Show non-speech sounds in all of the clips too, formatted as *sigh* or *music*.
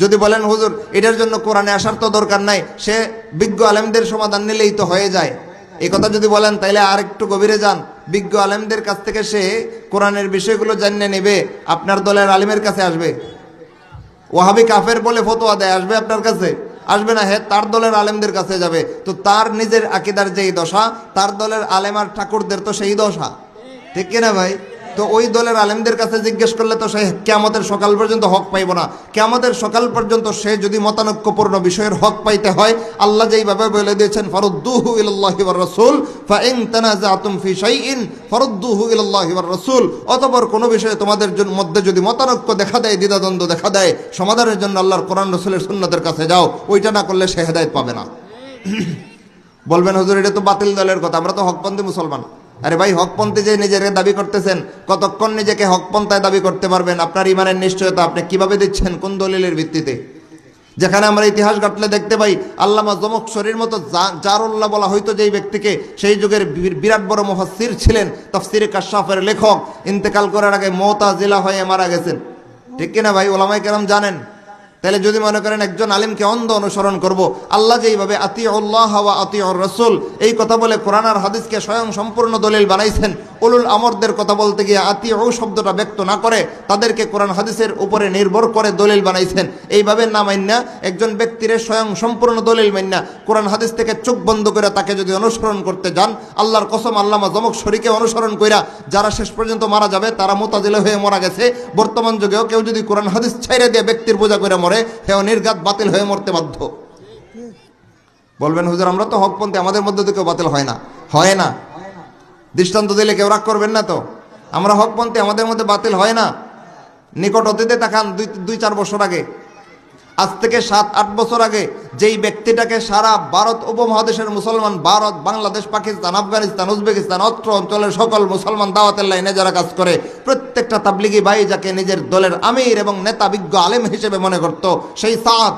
যদি বলেন, হুজুর, এটার জন্য কোরআনে আসার তো দরকার নাই, সে বিজ্ঞ আলেমদের সমাধান নিলেই তো হয়ে যায়। এই কথা যদি বলেন, তাইলে আর একটু গভীরে যান। বিজ্ঞ আলেমদের কাছ থেকে সে কোরআনের বিষয়গুলো জানিয়ে নেবে, আপনার দলের আলিমের কাছে আসবে। ওহাবি কাফের বলে ফতোয়া দেয়, আসবে আপনার কাছে? আসবে না হ্যাঁ তার দলের আলেমদের কাছে যাবে। তো তার নিজের আকিদার যেই দশা, তার দলের আলেম আর ঠাকুরদের তো সেই দশা। ঠিক কিনা ভাই? তো ওই দলের আলেমদের কাছে জিজ্ঞেস করলে তো সে কেমতের সকাল পর্যন্ত হক পাইব না। কেমতের সকাল পর্যন্ত সে যদি মতানৈক্যপূর্ণ বিষয়ের হক পাইতে হয়, আল্লাহ যেইভাবে বলে দিয়েছেন, ফরুদ্দুহু ইলাল্লাহি ওয়ার রাসূল, ফাইন তানাজাতুম ফি রাসূল। অতঃপর কোনো বিষয়ে তোমাদের মধ্যে যদি মতানৈক্য দেখা দেয়, দ্বিধাদ্বন্দ্ব দেখা দেয়, সমাধানের জন্য আল্লাহর কোরআন রসুলের সুন্নতের কাছে যাও। ওইটা না করলে সে হেদায়েত পাবে না। *clears throat* বলবেন, হুজুর, এটা তো বাতিল দলের কথা, আমরা তো হকপন্থী মুসলমান। আরে ভাই, হকপন্থী যে নিজের দাবি করতেছেন, কতক্ষণ নিজেকে হকপন্থায় দাবি করতে পারবেন? আপনার ইমানের নিশ্চয়তা আপনি কীভাবে দিচ্ছেন? কোন দলিলের ভিত্তিতে? যেখানে আমরা ইতিহাস ঘাটলে দেখতে পাই, আল্লামা জমক শরীর মতো জারুল্লাহ বলা হয়তো যেই ব্যক্তিকে, সেই যুগের বিরাট বড় মুফাসসির ছিলেন, তফসির কাশাফের লেখক। ইন্তেকাল করার আগে মৌতা জেলা হয়ে মারা গেছেন। ঠিক কিনা ভাই? ওলামাই কেরাম জানেন? তাহলে যদি মনে করেন একজন আলিমকে অন্ধ অনুসরণ করব, আল্লাহ যেইভাবে আতি উল্লাহ ওয়া আতি রসুল, এই কথা বলে কোরআন আর হাদিসকে স্বয়ং সম্পূর্ণ দলিল বানাইছেন উলুল আমরদের কথা বলতে গিয়ে আতি ও শব্দটা ব্যক্ত না করে তাদেরকে কোরআন হাদিসের উপরে নির্ভর করে দলিল বানাইছেন। এইভাবে না মান্যা একজন ব্যক্তির স্বয়ং সম্পূর্ণ দলিল মান্যা কোরআন হাদিস থেকে চোখ বন্ধ করে তাকে যদি অনুসরণ করতে যান, আল্লাহর কসম, আল্লামা জমক শরীকে অনুসরণ কইরা যারা শেষ পর্যন্ত মারা যাবে, তারা মোতাজিলে হয়ে মারা গেছে। বর্তমান যুগেও কেউ যদি কোরআন হাদিস ছাইরে দিয়ে ব্যক্তির পূজা করে মরে হেও নির্ঘাত বাতিল হয়ে মরতে বাধ্য। বলবেন, হুজুর, আমরা তো হকপন্থী, আমাদের মধ্যে তো কেউ বাতিল হয় না। হয় না। দৃষ্টান্ত দিলে কেউ রাগ করবেন না তো? আমরা হকপন্থী, আমাদের মধ্যে বাতিল হয় না। নিকট অতীতে তাকান দুই দুই, চার বছর আগে। আজ থেকে সাত, আট বছর আগে যেই ব্যক্তিটাকে সারা ভারত উপমহাদেশের মুসলমান, ভারত, বাংলাদেশ, পাকিস্তান, আফগানিস্তান, উজবেকিস্তান, অত্র অঞ্চলের সকল মুসলমান দাওয়াতের লাইনে যারা কাজ করে, প্রত্যেকটা তাবলিগি ভাই যাকে নিজের দলের আমির এবং নেতা বিজ্ঞ আলেম হিসেবে মনে করত, সেই সাত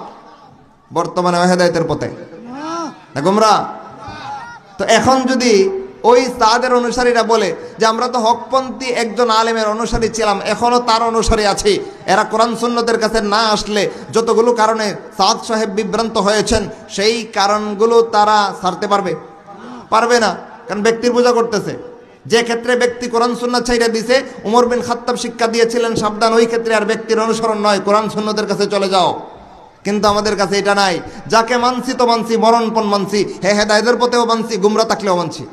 বর্তমানে হেদায়তের পথে। না, গুমরা? তো এখন যদি ওই সাদের অনুসারীরা বলে যে আমরা তো হকপন্থী একজন আলেমের অনুসারী ছিলাম এখনও তার অনুসারী আছি। এরা কোরআন সুন্নতের কাছে না আসলে যতগুলো কারণে সাদ সাহেব বিভ্রান্ত হয়েছেন, সেই কারণগুলো তারা সারতে পারবে? পারবে না, কারণ ব্যক্তির পূজা করতেছে। যে ক্ষেত্রে ব্যক্তি কোরআন সুন্নত ছাইরা দিছে, উমর বিন খাত্তাব শিক্ষা দিয়েছিলেন, সাবধান, ওই ক্ষেত্রে আর ব্যক্তির অনুসরণ নয়, কোরআন সুন্নতের কাছে চলে যাও। কিন্তু আমাদের কাছে এটা নাই। যাকে মানছি তো মানছি মরণপণ মানছি, হে হেদায়দের পথেও মানছি, গুমরা থাকলেও মানছি।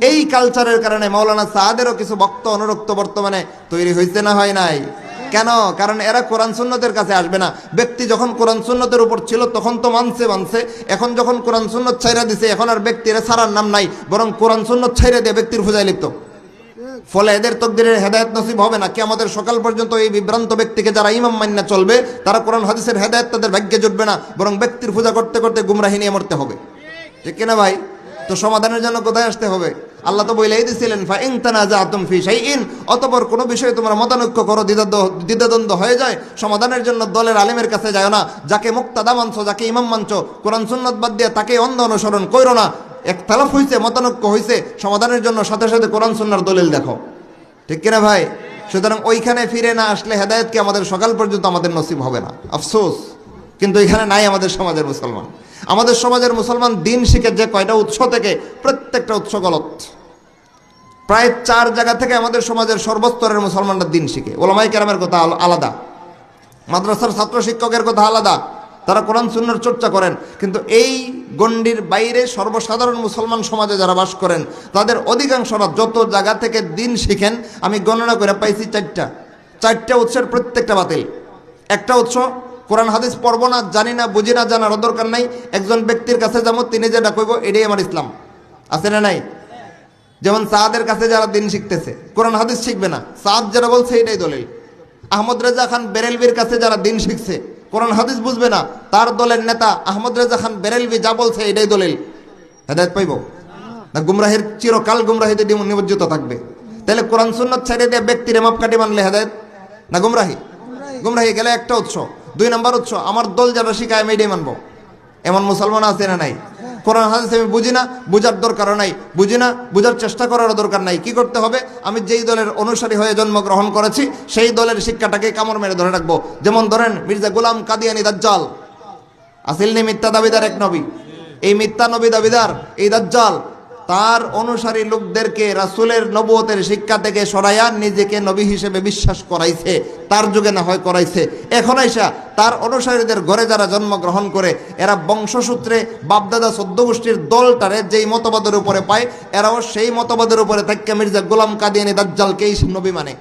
এই কালচারের কারণে মৌলানা সাহাদেরও কিছু ভক্ত অনুরক্ত বর্তমানে তৈরি হয়েছে না হয় নাই? কেন? কারণ এরা কোরআন সুন্নতের কাছে আসবে না। ব্যক্তি যখন কোরআন সুন্নতের উপর ছিল, তখন তো মানছে মানছে। এখন যখন কোরআন সুন্নত ছাইরা দিছে, এখন আর ব্যক্তির ছাড়ার নাম নাই, বরং কোরআন সুন্নত ছাইরা দিয়ে ব্যক্তির পূজায় লিপ্ত। ফলে এদের তকদিরের হেদায়ত নসিব হবে না। কি আমাদের সকাল পর্যন্ত এই বিভ্রান্ত ব্যক্তিকে যারা ইমাম মান্না চলবে, তারা কোরআন, হাদিসের হেদায়ত তাদের ভাগ্যে জুটবে না, বরং ব্যক্তির পূজা করতে করতে গুমরাহি নিয়ে মরতে হবে। ঠিক কিনা ভাই? তো সমাধানের জন্য কোথায় আসতে হবে? আল্লাহ তো বইলেই দিছিলেন ফা ইন তানাজাতুম ফি শাইইন অতঃপর কোনো বিষয়ে তোমরা মতানৈক্য করো, দ্বিধাদ্ব- দ্বিধাদ্বন্দ্ব হয়ে যায়। সমাধানের জন্য দলের আলেমের কাছে যায় না, যাকে মুক্তাদা মানছো, যাকে ইমাম মানছো, কোরআন সুন্নত বাদ দিয়ে তাকে অন্ধ অনুসরণ করো না। একতলাফ হয়েছে মতানৈক্য হয়েছে সমাধানের জন্য সাথে সাথে কোরআন সুন্নার দলিল দেখো। ঠিক কিনা ভাই? সুতরাং ওইখানে ফিরে না আসলে হেদায়তকে আমাদের সকাল পর্যন্ত আমাদের নসিব হবে না। আফসোস। কিন্তু এখানে নাই আমাদের সমাজের মুসলমান। আমাদের সমাজের মুসলমান দিন শিখে যে কয়টা উৎস থেকে প্রত্যেকটা উৎস গলত। প্রায় চার জায়গা থেকে আমাদের সমাজের সর্বস্তরের মুসলমানরা দিন শিখে। ওলামাই কেরামের কথা আলাদা। মাদ্রাসার ছাত্র শিক্ষকের কথা আলাদা। তারা কোরআন সুন্নার চর্চা করেন। কিন্তু এই গণ্ডির বাইরে সর্বসাধারণ মুসলমান সমাজে যারা বাস করেন, তাদের অধিকাংশরা যত জায়গা থেকে দিন শিখেন, আমি গণনা করে পাইছি চারটা। চারটা উৎসের প্রত্যেকটা বাতিল। একটা উৎস কোরআন হাদিস পড়ব না, জানি না, বুঝি না জানার দরকার নাই। একজন ব্যক্তির কাছে যেমন তিনি যেটা কইব, এটাই আমার ইসলাম। আছে না নাই? যেমন সাদের কাছে যারা দিন শিখতেছে, কোরআন হাদিস শিখবে না। সাদ যারা বলছে, এটাই দলিল। আহমদ রেজা খান বেরেলভির কাছে যারা দিন শিখছে, কোরআন হাদিস বুঝবে না, তার দলের নেতা আহমদ রেজা খান বেরেলভি যা বলছে, এটাই দলিল। হেদায়ত পাইব? না, গুমরাহের চিরকাল গুমরাহিতে নিমজ্জিত থাকবে। তাহলে কোরআন সুন্নত ছেড়ে দিয়ে ব্যক্তির মাপ কাটি মানলে হেদায়ত? না, গুমরাহি? গুমরাহি গেলে একটা উৎস। দুই নাম্বার উৎস, আমার দল যারা শিখায় আমি এটাই মানবো। এমন মুসলমান আছে না নাই? কোরআন, হাদিস আমি বুঝি না, বুঝার দরকারও নাই। বুঝি না, বুঝার চেষ্টা করারও দরকার নাই। কি করতে হবে? আমি যেই দলের অনুসারী হয়ে জন্মগ্রহণ করেছি, সেই দলের শিক্ষাটাকে কামড় মেরে ধরে রাখব। যেমন ধরেন, মির্জা গোলাম কাদিয়ানি দাজ্জাল। আসিল নি মিথ্যা দাবিদার এক নবী। এই মিথ্যা নবী দাবিদার, এই দাজ্জাল তার অনুসারী লোকদেরকে রাসূলের নবতের শিক্ষা থেকে সরাইয়া নিজেকে নবী হিসেবে বিশ্বাস করাইছে। তার যুগে না হয় করাইছে। এখন আইসা তার অনুসারীদের ঘরে যারা জন্মগ্রহণ করে, এরা বংশসূত্রে বাপদাদা সদ্য গোষ্ঠীর দলটারে যেই মতবাদের উপরে পায়, এরাও সেই মতবাদের উপরে থাকা মির্জা গোলাম কাদিয়ানি দাজ্জালকেই নবী মানে।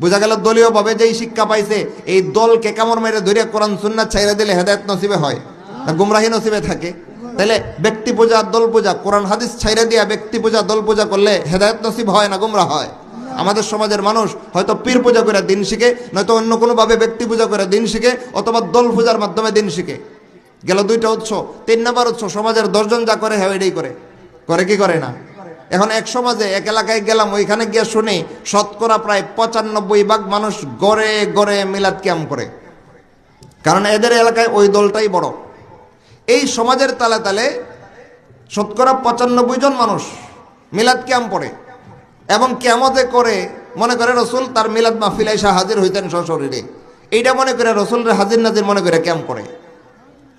বোঝা গেল দলীয়ভাবে যেই শিক্ষা পাইছে, এই দলকে কামড় মেরে ধরে কোরআন, সুন্নাত ছাইরা দিলে হেদায়ত নসিবে হয়। গুমরাহি নসিবে থাকে। তাহলে ব্যক্তি পূজা, দল পূজা, কোরআন, হাদিস ছাইরা দিয়া ব্যক্তি পূজা, দল পূজা করলে হেদায়ত নসিব হয় না, গুমরা হয়। আমাদের সমাজের মানুষ হয়তো পীর পূজা করে দিন শিখে, নয়তো অন্য কোনোভাবে ব্যক্তি পূজা করে দিন শিখে, অথবা দল পূজার মাধ্যমে দিন শিখে। গেল দুইটা উৎস, তিন নম্বর উৎস, সমাজের দশজন যা করে হ্যাঁ এটাই করে। করে কি করে না? এখন এক সমাজে, এক এলাকায় গেলাম, ওইখানে গিয়ে শুনি, শতকরা প্রায় পঁচানব্বই ভাগ মানুষ গড়ে গড়ে মিলাদ ক্যাম্প করে। কারণ এদের এলাকায় ওই দলটাই বড়। এই সমাজের তালে তালে শতকরা পঁচানব্বই জন মানুষ মিলাদ ক্যাম্প পড়ে এবং ক্যামতে করে মনে করে রসুল তার মিলাদ মাহফিল এসে হাজির হইতেন সশরীরে। এইটা মনে করে রসুলরে হাজির নাজির মনে করে ক্যাম্প করে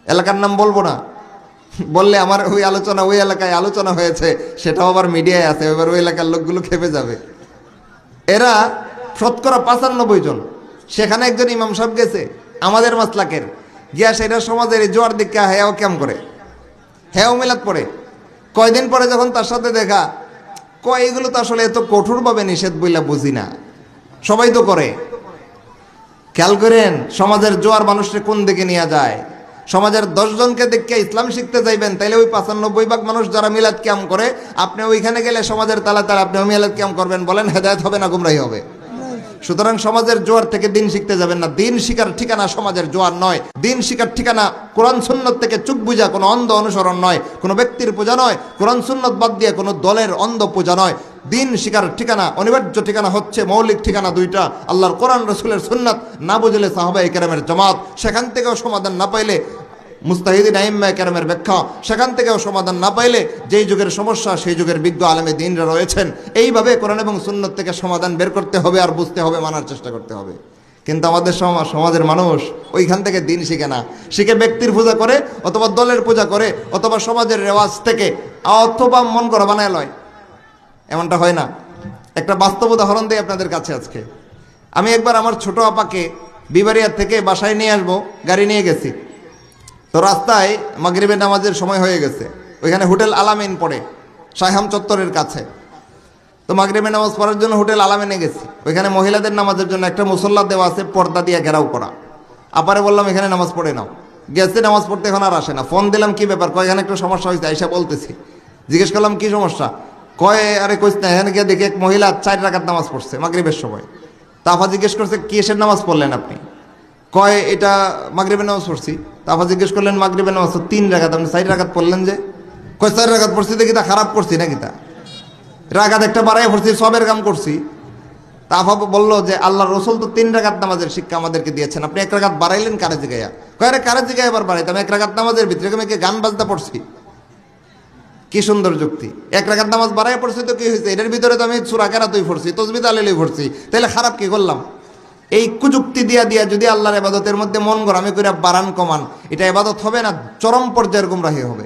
এলাকার নাম বলব না। বললে আমার ওই আলোচনা, ওই এলাকায় আলোচনা হয়েছে, সেটাও আবার মিডিয়ায় আছে, এবার ওই এলাকার লোকগুলো খেপে যাবে। এরা শতকরা পঁচানব্বই জন। সেখানে একজন ইমাম সাহেব গেছে, আমাদের মাসলাকের। গিয়া সেটা সমাজের জোয়ার দিকে হেয়াও ক্যাম করে? হেয়াও মিলাদ পড়ে। কয়দিন পরে যখন তার সাথে দেখা, কয়, এগুলো তো আসলে এত কঠোরভাবে নিষেধ বইলা বুঝি না। সবাই তো করে। খেয়াল করেন, সমাজের জোয়ার মানুষকে কোন দিকে নিয়ে যায়? সমাজের দশজনকে দেখে ইসলাম শিখতে যাইবেন, তাইলে ওই পাঁচানব্বই ভাগ মানুষ যারা মিলাদ ক্যাম করে, আপনি ওইখানে গেলে সমাজের তালা তালা আপনি মিলাদ ক্যাম করবেন, বলেন হেদায়ত হবে না, গুমরাহি হবে। সুতরাং সমাজের জোয়ার থেকে দিন শিখতে যাবেন না। দিন শিকার ঠিকানা সমাজের জোয়ার নয়। দিন শিকার ঠিকানা কোরআন সুন্নত থেকে চুপ বুঝা কোনো অন্ধ অনুসরণ নয়। কোনো ব্যক্তির পূজা নয়, কোরআন সুন্নত বাদ দিয়ে কোনো দলের অন্ধ পূজা নয়। দিন শিকার ঠিকানা, অনিবার্য ঠিকানা হচ্ছে মৌলিক ঠিকানা দুইটা। আল্লাহর কোরআন, রসুলের সুন্নাত, না বুঝলে সাহাবা কেরামের জমাত। সেখান থেকেও সমাধান না পাইলে মুস্তাহিদিন আইম্মা কেরামের ব্যাখ্যা, সেখান থেকেও সমাধান না পাইলে যেই যুগের সমস্যা, সেই যুগের বিজ্ঞ আলেমে দিনরা রয়েছেন। এইভাবে কোরআন এবং সুন্নত থেকে সমাধান বের করতে হবে আর বুঝতে হবে, মানার চেষ্টা করতে হবে। কিন্তু আমাদের সমাজ সমাজের মানুষ ওইখান থেকে দিন শিখে না। শিখে ব্যক্তির পূজা করে, অথবা দলের পূজা করে, অথবা সমাজের রেওয়াজ থেকে, অথবা মন করা বানায় লয়। এমনটা হয় না। একটা বাস্তব উদাহরণ দিই আপনাদের কাছে আজকে। আমি একবার আমার ছোট আপাকে বিবারিয়ার থেকে বাসায় নিয়ে আসব, গাড়ি নিয়ে গেছি। তো রাস্তায় মাগরিবের নামাজের সময় হয়ে গেছে। ওইখানে হোটেল আলামিন পড়ে শাহাম চত্বরের কাছে। তো মাগরিবের নামাজ পড়ার জন্য হোটেল আলামিনে গেছি। ওইখানে মহিলাদের নামাজের জন্য একটা মুসল্লা দেওয়া আছে, পর্দা দিয়ে ঘেরাও করা। আপারে বললাম, এখানে নামাজ পড়ে নাও। গেছে, নামাজ পড়তে এখন আর আসে না। ফোন দিলাম, কি ব্যাপার? কয়, এখানে একটু সমস্যা হয়েছে? আইসা বলতেছি। জিজ্ঞেস করলাম, কি সমস্যা? কয়, আরে কইস না, এখানে গিয়ে দেখি এক মহিলা চার রাকাত নামাজ পড়ছে মাগরিবের সময়। তাফা জিজ্ঞেস করছে কি এসের নামাজ পড়লেন আপনি? কয়, এটা মাগরিবের নামাজ পড়ছি। তারপর জিজ্ঞেস করলেন, মাগরিবের নামাজ তিন রাখাত আপনি চার রাখাত পড়লেন যে? কয়, চার রাখাত পড়ছি দেখি তা খারাপ করছি নাকি তা? রাখাত একটা বাড়াই পড়ছি, সবের কাম করছি। তা আফা বলল যে আল্লাহ রসুল তো তিন রাখাত নামাজের শিক্ষা আমাদেরকে দিয়েছেন। আপনি এক রাখাত বাড়াইলেন কারে জিগাইয়া? কয় কারে জিগাই এবার বাড়াইতাম এক রাখাত নামাজের ভিতরে আমি গান বাজতে পড়ছি। কি সুন্দর যুক্তি। এক রাখাত নামাজ বাড়াই পড়ছি তো কি হয়েছে এটার ভিতরে তো আমি সুরা কেনা তুই পড়ছি তসবিদ আলিলই পড়ছি। তাহলে খারাপ কি করলাম? এই কুযুক্তি দিয়া দিয়া যদি আল্লাহর এবাদতের মধ্যে মন গরমে করে বাড়ান কমান, এটা এবাদত হবে না, চরম পর্যায়ের গুমরাহি হবে।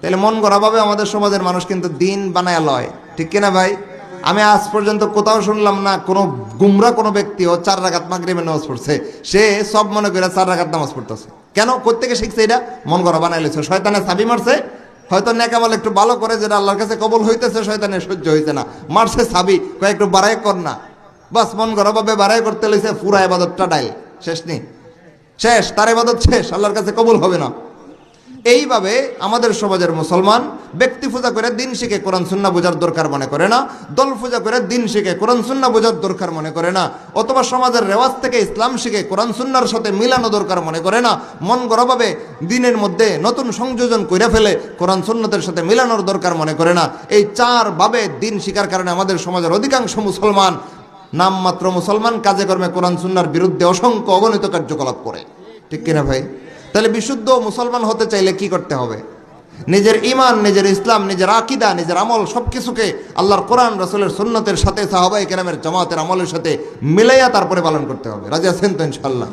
তাহলে মন গড়াভাবে আমাদের সমাজের মানুষ কিন্তু দিন বানায় লয়। ঠিক কিনা ভাই? আমি আজ পর্যন্ত কোথাও শুনলাম না, কোনো গুমরা কোনো ব্যক্তি ও চার রাগাত মাগরিবের নামাজ পড়ছে। সে সব মনে করে চার রাগাত নামাজ পড়তেছে। কেন? কোথেকে শিখছে এটা? মন গড়া বানাই লেছে শয়তানে সাবি মারছে। হয়তো নেকামল একটু ভালো করে, যেটা আল্লাহর কাছে কবল হইতেছে শয়তানের সহ্য হইতে না। মারছে সাবি কয়, একটু বাড়াই কর না। বাস মন গড়াভাবে বাড়াই করতে লইছে, পুরা এবাদতটা ডাইল। শেষ নেই। শেষ, তার এবাদত শেষ, আল্লাহর কাছে কবুল হবে না। এইভাবে আমাদের সমাজের মুসলমান ব্যক্তি পূজা করে দিন শিখে কোরআন সুন্না বোঝার দরকার মনে করে না, দল পূজা করে দিন শিখে কোরআন সুন্না বোঝার দরকার মনে করে না, অথবা সমাজের রেওয়াজ থেকে ইসলাম শিখে কোরআন সুন্নার সাথে মিলানো দরকার মনে করে না, মন গড়াভাবে দিনের মধ্যে নতুন সংযোজন করে ফেলে কোরআন, সুন্নতের সাথে মিলানোর দরকার মনে করে না। এই চার ভাবে দিন শিকার কারণে আমাদের সমাজের অধিকাংশ মুসলমান নামমাত্র মুসলমান কাজে কর্মে কোরআন সুন্নার বিরুদ্ধে অসংখ্য অগণিত কার্যকলাপ করে। ঠিক কিনা ভাই? তাহলে বিশুদ্ধ মুসলমান হতে চাইলে কি করতে হবে? নিজের ইমান নিজের ইসলাম, নিজের আকিদা, নিজের আমল সব কিছুকে আল্লাহর কোরআন, রসুলের সুন্নতের সাথে সাহাবাই কেরামের জামাতের আমলের সাথে মিলাইয়া তারপরে পালন করতে হবে। রাজা আছেন তো ইনশাল্লাহ